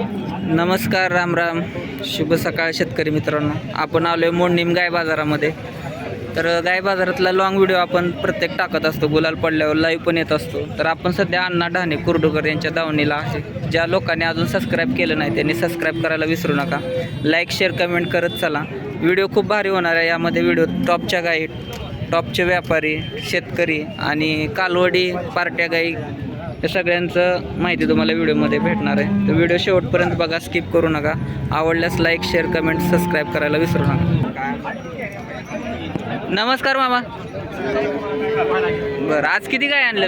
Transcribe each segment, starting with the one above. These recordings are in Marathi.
नमस्कार राम राम. शुभ सकाळ शेतकरी मित्रांनो. आपण आलो आहे मोडणीम गाय बाजारामध्ये. तर गाय बाजारातला लॉंग व्हिडिओ आपण प्रत्येक टाकत असतो. गुलाल पडल्यावर लाईव्ह पण येत असतो. तर आपण सध्या अण्णा ढाणे कुर्डुकर यांच्या दावणीला आहे. ज्या लोकांनी अजून सबस्क्राईब केलं नाही त्यांनी सबस्क्राईब करायला विसरू नका. लाईक शेअर कमेंट करत चला. व्हिडिओ खूप भारी होणार आहे. यामध्ये व्हिडिओ टॉपच्या गाई टॉपचे व्यापारी शेतकरी आणि कालवडी पार्ट्या गाई या सगळ्यांचं माहिती तुम्हाला व्हिडिओमध्ये भेटणार आहे. तर व्हिडिओ शेवटपर्यंत बघा स्किप करू नका. आवडल्यास लाईक शेअर कमेंट सबस्क्राईब करायला विसरू नका. नमस्कार मामा. बरं आज किती गाय आणलं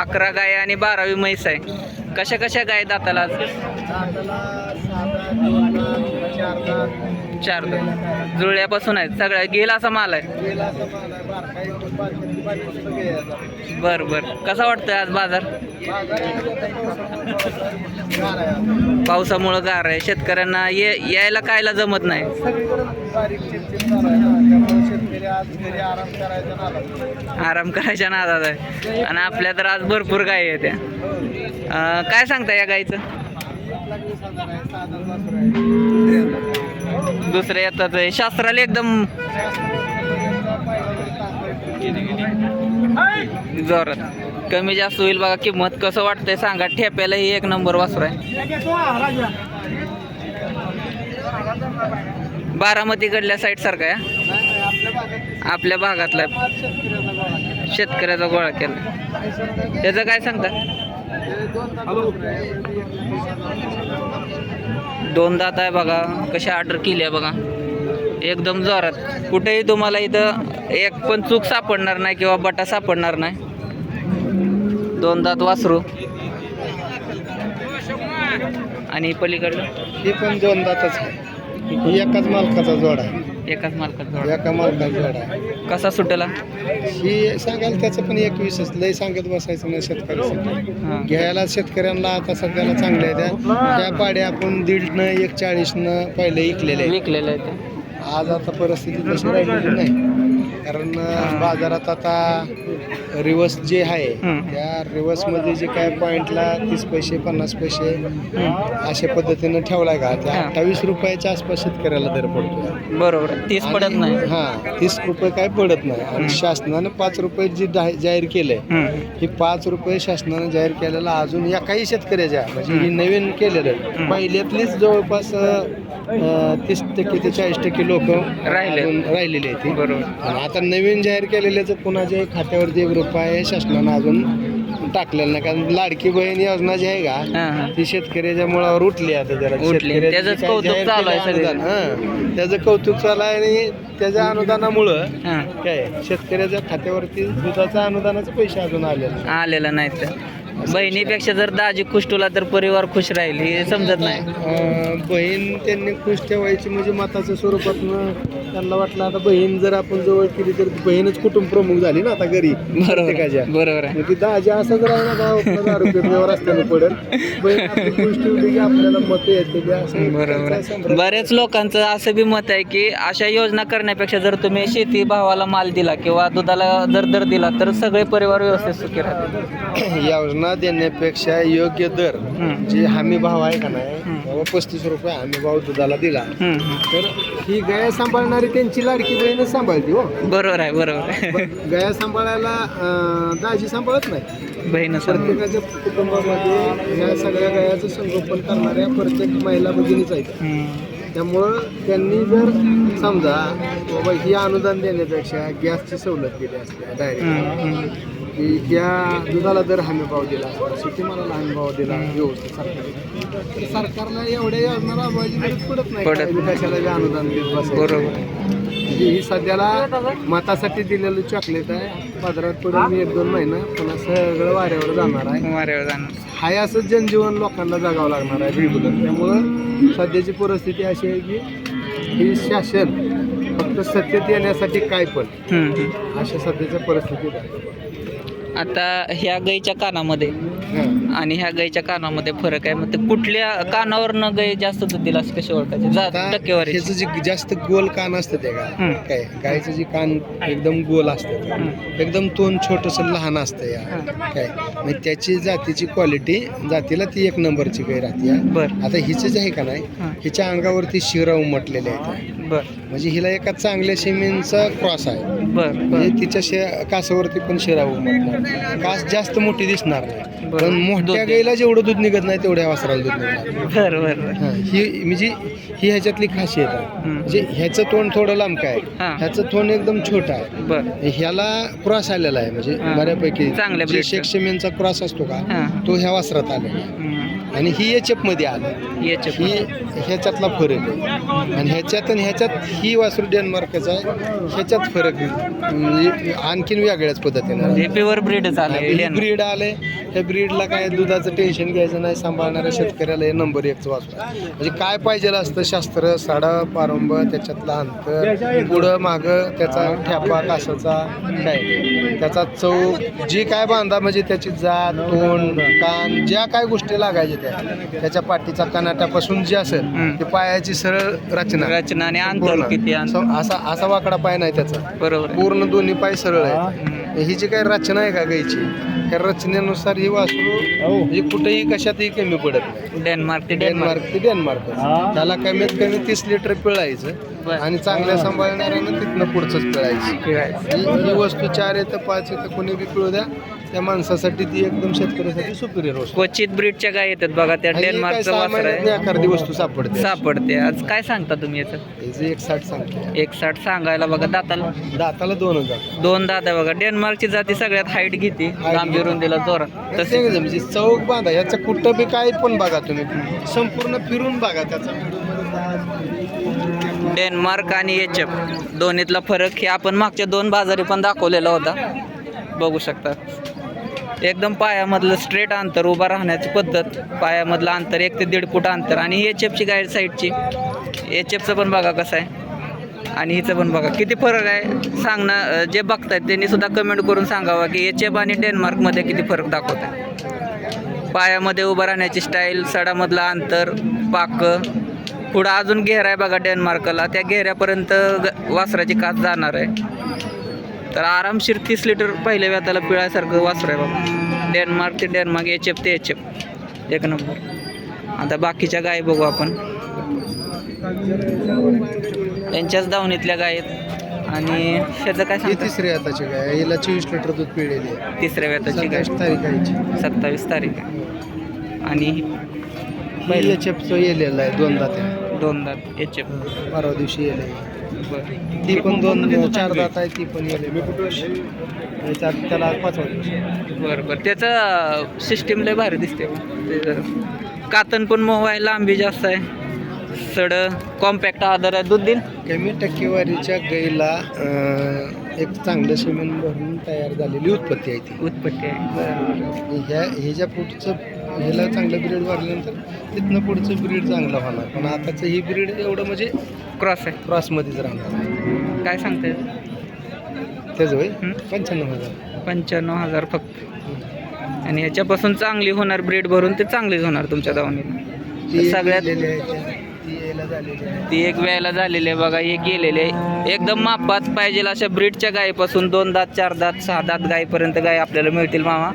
अकरा गाय आणि बारावी म्हैस आहे. कशा कशा गाय दाताला आज? चार दोन जुळल्यापासून आहेत. सगळ्या गेला असा माल आहे. बर बर. कसा वाटतोय आज बाजार? पावसामुळं गार आहे. शेतकऱ्यांना ये यायला कायला जमत नाही. आराम करायच्या नादात आहे. आणि आपल्या तर आज भरपूर गाय आहे त्या. अं, काय सांगता या गाईचं? दुसऱ्या येतात शास्त्राला एकदम जोरात. कमी जास्त होईल बघा किंमत कसं वाटतंय सांगा. ठेप्याला ही एक नंबर वासर आहे. बारामतीकडल्या साईड सारखा आहे आपल्या भागातला आहे. शेतकऱ्याचा गोळा केला. त्याचं काय सांगता? दोन दात आहे बघा कशी ऑर्डर केली आहे बघा. एकदम जोरात. कुठेही तुम्हाला इथं एक पण चूक सापडणार नाही किंवा बटा सापडणार नाही. दोन दात वासरू. आणि पलीकडलं? ही पण दोन दातच आहे एकाच मालकाचा जोड आहे. एकाच मालकात जोड. एका मालकाचा जोड आहे. कसा सुटेला? ही सांगाल त्याचं पण एक विशेष लय सांगत बसायचं नाही शेतकऱ्यासाठी. घ्यायला शेतकऱ्यांना आता सध्याला चांगल्या त्या त्या पाड्या आपण दीडनं एक चाळीसनं पहिले इकलेले. विकलेलं आहे ते आज आता परिस्थिती तशी राहिलेली नाही. कारण बाजारात आता रिवर्स जे आहे. त्या रिवर्समध्ये जे काय पॉईंटला तीस पैसे पन्नास पैसे अशा पद्धतीनं ठेवलाय का त्या हां. अठ्ठावीस रुपयाच्या आसपास शेतकऱ्याला दर पडतो बरोबर तीस पडत नाही हा तीस रुपये काय पडत नाही आणि. शासनानं पाच रुपये जी जा- जाहीर केलंय हम्म. ही पाच रुपये शासनानं जाहीर केलेला अजून या काही शेतकऱ्याच्या म्हणजे ही नवीन केलेलं. पहिल्यातलीच जवळपास अं, तीस टक्के ते चाळीस टक्के लोक राहिले. राहिलेले आहेत बरोबर आणि आता नवीन जाहीर केलेल्याचं कुणाच्या खात्यावरती एक रुपया शासनानं अजून टाकलेलं नाही कारण लाडकी बहीण योजना जी आहे का हां हां ती शेतकऱ्याच्या मुळावर उठली आता जरा उठली. शेतकऱ्याचं काही कौतुक जाहीर चालू आहे केलं. अनुदान, हं. त्याचं कौतुक चालू आहे आणि त्याच्या अनुदानामुळं हां काय शेतकऱ्याच्या खात्यावरती दुधाचा अनुदानाचे पैसे अजून आलेले नाही. आलेलं नाही तर बहिणीपेक्षा जर दाजी खुश तुला तर परिवार खुश राहील हे समजत नाही अं, बहीण त्यांनी खुश ठेवायची म्हणजे मताच्या स्वरूपातनं त्यांना वाटलं आता बहीण जर आपण जवळ केली तर बहीणच कुटुंब प्रमुख झाली ना आता घरी बरोबर प्रत्येकाच्या आहे. बरोबर आहे मग ती दाजी असं जर आहे ना आपला दहा रुपये व्यवहार पडेल बहीण आपली की आपल्याला मतं येते असं बरोबर आहे. बऱ्याच लोकांचं असं बी मत आहे की अशा योजना करण्यापेक्षा जर तुम्ही शेती भावाला माल दिला किंवा दुधाला दर दर दिला तर सगळे परिवार व्यवस्थित सुखी राहतील योजना देण्यापेक्षा योग्य दर हम्म. जे हमी भाव आहे का नाही. बाबा पस्तीस रुपये हमी भाव दुधाला दिला. हम्म, हम्म. तर ही गाय सांभाळणारी त्यांची लाडकी बहीणच सांभाळते हो. बरोबर आहे बरोबर आहे. गाया सांभाळायला अं, दाजी सांभाळत नाही बहीण प्रत्येकाच्या कुटुंबामध्ये ह्या सगळ्या गायाचं संगोपन करणाऱ्या प्रत्येक महिला भगिनीच आहेत. त्यामुळं त्यांनी जर समजा बाबा ही अनुदान देण्यापेक्षा गॅसची सवलत दिली असते डायरेक्ट की त्या दुधाला दर हमी भाव दिला. शेतीमालाला हमी भाव दिला व्यवस्थित सरकारने तर सरकारला एवढ्या योजना राबवायची गरज पडत नाही. बी कशाला बी अनुदान देत. बरोबर. म्हणजे ही सध्याला मतासाठी दिलेलं चॉकलेट आहे. बाजारात पडून मी एक दोन महिना पुन्हा सगळं वाऱ्यावर जाणार आहे. वाऱ्यावर जाणार. हाय असं जनजीवन लोकांना जगावं लागणार आहे रेग्युलर त्यामुळं सध्याची परिस्थिती अशी आहे की ही शासन फक्त सत्तेत येण्यासाठी काय पण. अशा सध्याच्या परिस्थितीत आहे. आता ह्या गाईच्या कानामध्ये. आणि ह्या गाईच्या कानामध्ये फरक आहे. मग ते कुठल्या कानावरनं गाय जास्त दूध असं कसे ओळखायचे? जा आता टक्केवारी. ह्याचं जे जास्त गोल कान असतं ते. काय? गायचं जे कान एकदम गोल असतं. एकदम तोंड छोटस लहान असतं या. काय? मग त्याची जातीची क्वालिटी जातीला ती एक नंबरची गाय राहते या. बर. आता हिचं जे आहे का नाही? हां हिच्या अंगावरती शिरा उमटलेले आहेत बर. म्हणजे हिला एका चांगल्या शेमींचा क्रॉस आहे. बर बर. म्हणजे तिच्या शे कासावरती पण शिरा उमटणार. कास जास्त मोठी दिसणार नाही. बरं. पण मोठ्या दूध गाईला जेवढं दूध निघत नाही तेवढ्या वासराला दूध निघणार बर बर बर हा, ही म्हणजे ही ह्याच्यातली खासियत आहे हम्म. म्हणजे ह्याचं तोंड थोडं लांब काय हा. ह्याचं तोंड एकदम छोटं आहे बर ह्याला क्रॉस आलेला आहे म्हणजे हा. बऱ्यापैकी चांगल्या शेमेनचा क्रॉस असतो का हां तो ह्या वासरात आलेला आहे. हम्म. आणि ही एचएफमध्ये आलं याचे ही ह्याच्यातला फरक आहे. आणि ह्याच्यात आणि ह्याच्यात ही वासरू डेन्मार्कचा आहे. ह्याच्यात फरक. म्हणजे आणखीन वेगळ्याच पद्धतीने प्युअर ब्रीडच आलं ब्रीड आले त्या ब्रीडला काय दुधाचं टेन्शन घ्यायचं नाही सांभाळणाऱ्या शेतकऱ्याला हे नंबर एकचं वाचू म्हणजे काय पाहिजे असतं? शास्त्र साडा पारंब त्याच्यातलं अंतर पुढं मागं त्याचा ठ्यापा कासाचा काय? त्याचा चव जी काय बांधा म्हणजे त्याची जात तोंड कान ज्या काय गोष्टी लागायच्या त्या त्याच्या पाठीचा कनाट्यापासून जे असेल. ते पायाची सरळ रचना रचना आणि अंतर पूर्ण. किती अंतर असा असा वाकडा पाय नाही त्याचा बरोबर आहे. पूर्ण दोन्ही पाय सरळ आहे. ही जी काही रचना आहे का गायची त्या रचनेनुसार ही वासरू म्हणजे कुठेही कशातही कमी पडत नाही. डेन्मार्क ते डेन्मार्क डेन्मार्क. ते डेन्मार्क. त्याला कमीत कमी तीस लिटर पिळायचं बरं. आणि चांगल्या सांभाळणाऱ्यानं तिथनं पुढचंच पिळायचं. फिरायचं. ही ही वस्तू चार येतं पाच येतं कोणी बी पिळू द्या. त्या माणसासाठी ती एकदम शेतकऱ्यासाठी सुपिरियर वस्तू. क्वचित ब्रीडच्या गाय येतात बघा त्या आणि ही काय डेन्मार्कचं सहा वासर महिन्यातनं आहे एखादी वस्तू सापडते. सापडते. आज काय सांगता तुम्ही याचं? एक साठ सांगते. एक साठ सांगायला बघा दाताला. दाताला दोन हजार. दोन दात आहे बघा डेन्मार्कची जाती सगळ्यात हाईट घेते लांबी रुंदीला तसे. तसे म्हणजे चौक बांधा याचं कुठं बी काय पण बघा तुम्ही. संपूर्ण फिरून बघा त्याचा. डेन्मार्क आणि एच एफ दोन्हीतला फरक हे आपण मागच्या दोन बाजारी पण दाखवलेला होता. बघू शकता. एकदम पायामधलं स्ट्रेट अंतर उभा राहण्याची पद्धत पायामधलं अंतर एक ते दीड फूट अंतर आणि एच एफची गाईड साईडची. एच एफचं पण बघा कसं आहे. आणि हिचं पण बघा. किती फरक आहे सांगणं जे बघतायत त्यांनी सुद्धा कमेंट करून सांगावं की एच एफ आणि डेन्मार्कमध्ये किती फरक दाखवत आहे. पायामध्ये उभं राहण्याची स्टाईल सडामधलं अंतर पाकं. पुढं अजून घेरा आहे बघा डेन्मार्कला त्या घेऱ्यापर्यंत ग- वासराची काच जाणार आहे. तर आरामशीर तीस लिटर पहिल्या व्याताला पिळायसारखं वासर आहे बाबा. डेन्मार्क ते डेन्मार्क एच एफ ते एच एफ एक नंबर. आता बाकीच्या गाय बघू आपण. त्यांच्याच दावणीतल्या गाय आहेत. आणि ह्याचं काय ही सांगता तिसरी आताची काय हिला चोवीस लिटर दूध पिळलेली आहे. तिसऱ्या व्याताची गाय. सत्तावीस तारीख आहे. सत्तावीस तारीख आहे. आणि ही एचएफचं येलेलं आहे. दोनदा त्या. दोन दात एच एफ परवा दिवशी येले बरं. ती पण दोन चार दात आहे ती पण त्याच्यात त्याला दिवस बरं बरं. त्याचं सिस्टीम लय भारी दिसते ते. कातन पण मऊ आहे लांबी जास्त आहे. सड कॉम्पॅक्ट आधार आहे. दूध देईल कमी टक्केवारीच्या गाईला एक चांगलं सिमेंट भरून तयार झालेली उत्पत्ती आहे ती. उत्पत्ती आहे. ह्या ह्याच्या पुढचं ह्याला चांगलं ब्रीड भरल्यानंतर तिथनं पुढचं ब्रीड चांगलं होणार. पण आताचं ही ब्रीड एवढं म्हणजे क्रॉस आहे. क्रॉसमध्येच राहणार. काय सांगते त्याचं होय? पंच्याण्णव हजार. पंच्याण्णव हजार फक्त. आणि ह्याच्यापासून चांगली होणार ब्रीड भरून ते चांगलीच होणार तुमच्या दावणीला सगळ्यात ती एक वेळेला झालेली आहे बघा एक गेलेली एकदम मापात पाहिजे अशा ब्रीडच्या गायीपासून दोन दात चार दात सहा दात गायीपर्यंत गाय आपल्याला मिळतील मामा.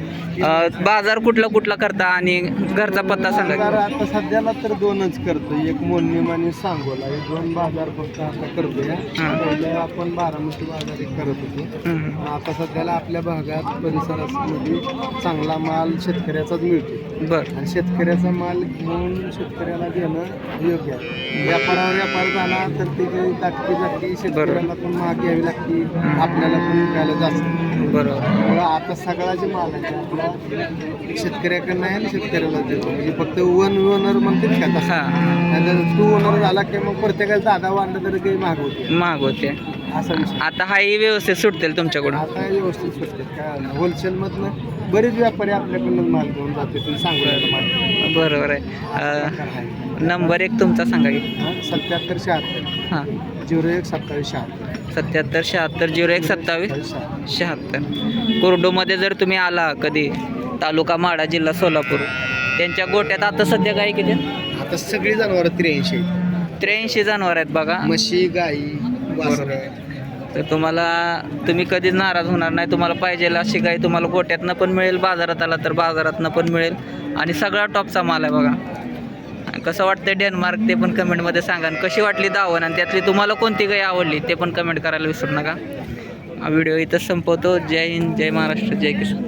बाजार कुठला कुठला करता आणि घरचा पत्ता सांगा. आता सध्याला तर दोनच करतो एक मोडणीम आणि सांगोला. हे दोन बाजार फक्त आता करतोय. हां. आपण बारामती बाजार एक करत होतो. आता सध्याला आपल्या भागात परिसरामध्ये चांगला माल शेतकऱ्याचाच मिळतो बरं. आणि शेतकऱ्याचा माल घेऊन शेतकऱ्याला देणं योग्य आहे. व्यापारावर व्यापार झाला तर ते काही ताटकी जाती शेतकऱ्याला पण महाग घ्यावी लागते आपल्याला पण विकायला जास्त. बरोबर. त्यामुळं आता सगळा जे माल आहे आपला शेतकऱ्याकडनं आहे आणि शेतकऱ्याला देतो. म्हणजे फक्त वन ओनर म्हणतात का तसा? नाहीतर तू ओनर झाला की मग प्रत्येकाला दादा वाढलं तरी काही महाग होते महाग होते. असा विषय. आता हाही व्यवस्थित सुटतील तुमच्याकडून. आता व्यवस्थित सुटते काय होलसेलमधनं बरेच व्यापारी आपल्याकडनं माल घेऊन जाते तुम्ही सांगू माल. बरोबर आहे. अं, नंबर एक तुमचा सांगा की. सत्याहत्तर शहात्तर. हां. झिरो एक सत्तावीस शहात्तर. सत्याहत्तर शहात्तर झिरो एक सत्तावीस शहात्तर शहात्तर. कोरडोमध्ये जर तुम्ही आला कधी तालुका माडा जिल्हा सोलापूर त्यांच्या गोट्यात आता सध्या गाई किती आता सगळी जनावरं त्र्याऐंशी त्र्याऐंशी जनावर आहेत बघा. म्हशी गाई वासरं तर तुम्हाला तुम्ही कधीच नाराज होणार नाही. तुम्हाला पाहिजे अशी गाई तुम्हाला गोट्यातनं पण मिळेल बाजारात आला तर बाजारातनं पण मिळेल. आणि सगळा टॉपचा माल आहे बघा. कसं वाटतं डेन्मार्क ते पण कमेंटमध्ये सांगा. आणि कशी वाटली दावण आणि त्यातली तुम्हाला कोणती गाई आवडली? ते पण कमेंट करायला विसरू नका. हा व्हिडिओ इथं संपवतो. जय हिंद जय महाराष्ट्र जय किशोर